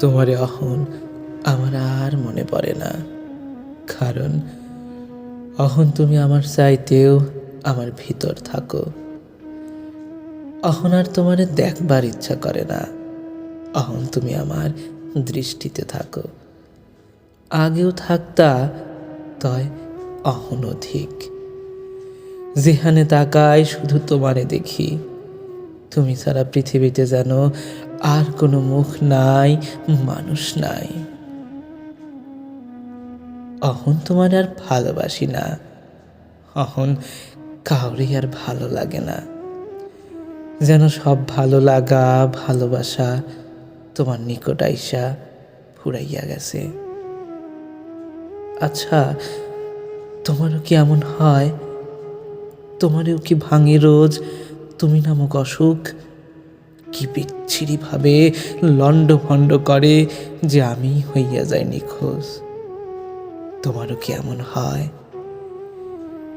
তোমার অহন আমার আর মনে পড়ে না। কারণ অহন তুমি আমার চাইতেও আমার ভিতর থাকো। অহন আর তোমার দেখবার ইচ্ছা করে না। অহন তুমি আমার দৃষ্টিতে থাকো। আগেও থাকতা, তয় অহন অধিক যেখানে তাকাই শুধু তোমারে দেখি। তুমি ছাড়া পৃথিবীতে যেন আর কোনো মুখ নাই, মানুষ নাই। অহন তোমার আর ভালোবাসি না। অহন কাউরি আর ভালো লাগে না। যেন সব ভালো লাগা, ভালোবাসা তোমার নিকট আইসা ফুরাইয়া গেছে। আচ্ছা তোমারও কি এমন হয়? তোমারও কি ভাঙে রোজ? তুমি নামক অসুখ? কি বিচ্ছিরিভাবে লণ্ড ভণ্ড করে যে আমি হইয়া যাই নিখোঁজ? তোমারও কি এমন হয়?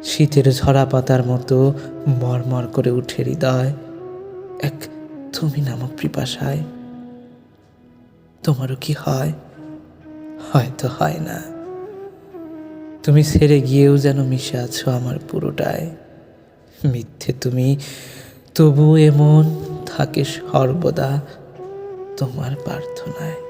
শীতের ঝরা পাতার মতো মরমর করে উঠে হৃদয়, এক তুমি নামক পিপাসায়। তোমারও কি হয়? হয়তো হয় না। তুমি ছেড়ে গিয়েও যেন মিশে আছো আমার পুরোটায়। মিথ্যে তুমি, তবু এমন থাকে সর্বদা তোমার প্রার্থনায়।